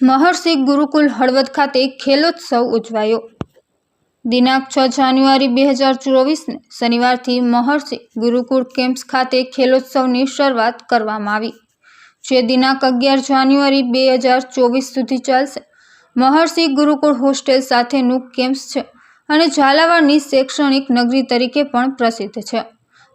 મહર્ષિ ગુરુકુલ હળવદ ખાતે ખેલોત્સવ ઉજવાયો. દિનાંક છ જાન્યુઆરી બે હજાર ચોવીસને શનિવારથી મહર્ષિ ગુરુકુળ કેમ્પ્સ ખાતે ખેલોત્સવની શરૂઆત કરવામાં આવી, જે દિનાંક અગિયાર જાન્યુઆરી બે હજાર ચોવીસ સુધી ચાલશે. મહર્ષિ ગુરુકુળ હોસ્ટેલ સાથેનું કેમ્પ્સ છે અને ઝાલાવાડની શૈક્ષણિક નગરી તરીકે પણ પ્રસિદ્ધ છે.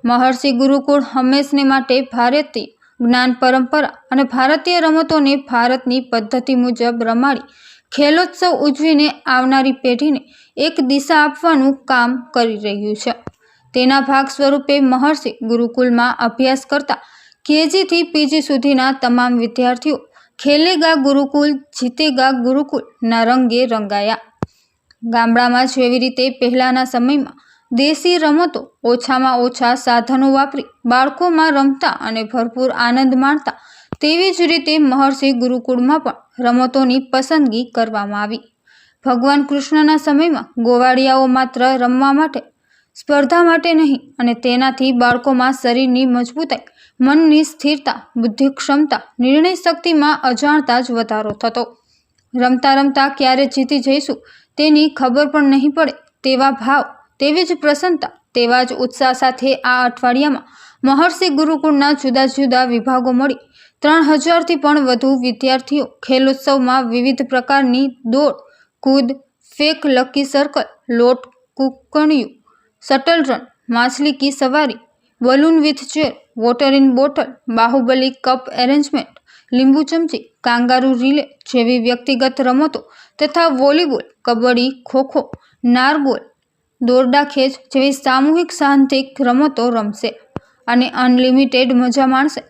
મહર્ષિ ગુરુકુળ હંમેશને માટે ભારતીય જ્ઞાન, પરંપરા અને ભારતીય રમતોને ભારતની પદ્ધતિ મુજબ રમાડી ખેલોત્સવ ઉજવીને આવનારી પેઢીને એક દિશા આપવાનું કામ કરી રહ્યું છે. તેના ભાગ સ્વરૂપે મહર્ષિ ગુરુકુલમાં અભ્યાસ કરતા કેજીથી પીજી સુધીના તમામ વિદ્યાર્થીઓ ખેલેગા ગુરુકુલ, જીતેગા ગુરુકુલના રંગે રંગાયા. ગામડામાં જેવી રીતે પહેલાંના સમયમાં દેશી રમતો ઓછામાં ઓછા સાધનો વાપરી બાળકોમાં રમતા અને ભરપૂર આનંદ માણતા તેવી જ રીતે મહર્ષિ ગુરુકુળમાં પણ રમતોની પસંદગી કરવામાં આવી. ભગવાન કૃષ્ણના સમયમાં ગોવાળિયાઓ માત્ર રમવા માટે, સ્પર્ધા માટે નહીં અને તેનાથી બાળકોમાં શરીરની મજબૂતાઈ, મનની સ્થિરતા બુદ્ધિ ક્ષમતા નિર્ણય શક્તિમાં અજાણતા જ વધારો થતો. રમતા રમતા ક્યારે જીતી જઈશું તેની ખબર પણ નહીં પડે તેવા ભાવ તેવી જ પ્રસન્નતા, તેવા જ ઉત્સાહ સાથે આ અઠવાડિયામાં મહર્ષિ ગુરુકુળના જુદા જુદા વિભાગો મળી. ત્રણ હજારથી પણ વધુ વિદ્યાર્થીઓ ખેલોત્સવમાં વિવિધ પ્રકારની દોડ, કૂદ, ફેક લકી સર્કલ, લોટ, કૂકણિયું, શટલ રન માછલી કી સવારી, balloon with chair, water in bottle, Baahubali cup arrangement, લીંબુ ચમચી, કાંગારૂ રિલે જેવી વ્યક્તિગત રમતો તથા વોલીબોલ, કબડ્ડી, ખોખો, નારગોલ દોરડા ખેંચ જેવી સામૂહિક સાહસિક રમતો રમશે અને અનલિમિટેડ મજા માણશે.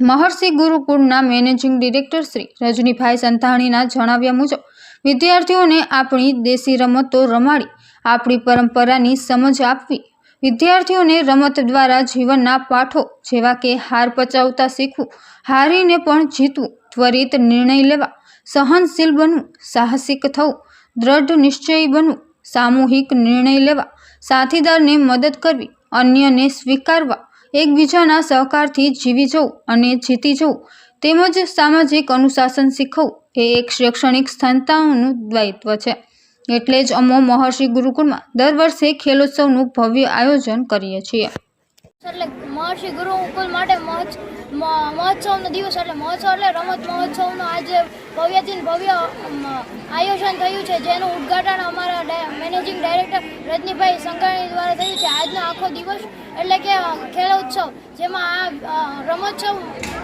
મહર્ષિ ગુરુકુળના મેનેજિંગ ડિરેક્ટર શ્રી રજનીભાઈ સંતાણીના જણાવ્યા મુજબ, વિદ્યાર્થીઓને આપણી દેશી રમતો રમાડી, આપણી પરંપરાની સમજ આપવી, વિદ્યાર્થીઓને રમત દ્વારા જીવનના પાઠો જેવા કે હાર પચાવતા શીખવું, હારીને પણ જીતવું, ત્વરિત નિર્ણય લેવા, સહનશીલ બનવું, સાહસિક થવું, દ્રઢ નિશ્ચયી બનવું સામૂહિક નિર્ણય લેવા, સાથીદારને મદદ કરવી, અન્યને સ્વીકારવા, એકબીજાના સહકારથી જીવી જવું અને જીતી જવું, તેમજ સામાજિક અનુશાસન શીખવું એ એક શૈક્ષણિક સંસ્થાઓનું દાયિત્વ છે. એટલે જ અમો મહર્ષિ ગુરુકુળમાં દર વર્ષે ખેલોત્સવનું ભવ્ય આયોજન કરીએ છીએ. એટલે મહર્ષિ ગુરુકુલ માટે મહોત્સ- મ- મહોત્સવનો દિવસ એટલે મહોત્સવ એટલે રમત મહોત્સવનો આજે ભવ્યથી ભવ્ય આયોજન થયું છે. જેનું ઉદ્ઘાટન અમારા મેનેજિંગ ડાયરેક્ટર રજનીભાઈ સંઘાણી દ્વારા થયું છે. આજનો આખો દિવસ એટલે કે ખેલોત્સવ જેમાં આ રમોત્સવ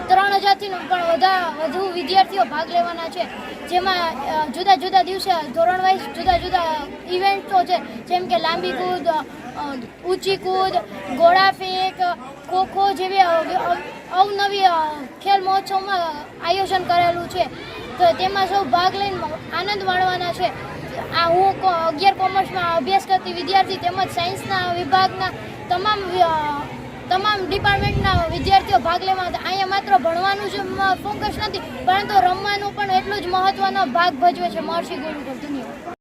ત્રણ હજારથી પણ વધા વધુ વિદ્યાર્થીઓ ભાગ લેવાના છે. જેમાં જુદા જુદા દિવસે ધોરણ વાઇઝ જુદા જુદા ઇવેન્ટો છે. જેમ કે લાંબી કૂદ ઊંચી કૂદ ગોળા ફેંક, ખોખો જેવી અવ- અવ- અવનવી ખેલ મહોત્સવમાં આયોજન કરેલું છે. તો તેમાં સૌ ભાગ લઈને આનંદ માણવાના છે. આ હું અગિયાર કોમર્સમાં અભ્યાસ કરતી વિદ્યાર્થી તેમજ સાયન્સના વિભાગના તમામ તમામ ડિપાર્ટમેન્ટના વિદ્યાર્થીઓ ભાગ લેવા હતા અહીંયા માત્ર ભણવાનું જ ફોકસ નથી, પરંતુ રમવાનું પણ એટલું જ મહત્ત્વનો ભાગ ભજવે છે મહર્ષિ ગુરુકુળ ધન્યવાદ.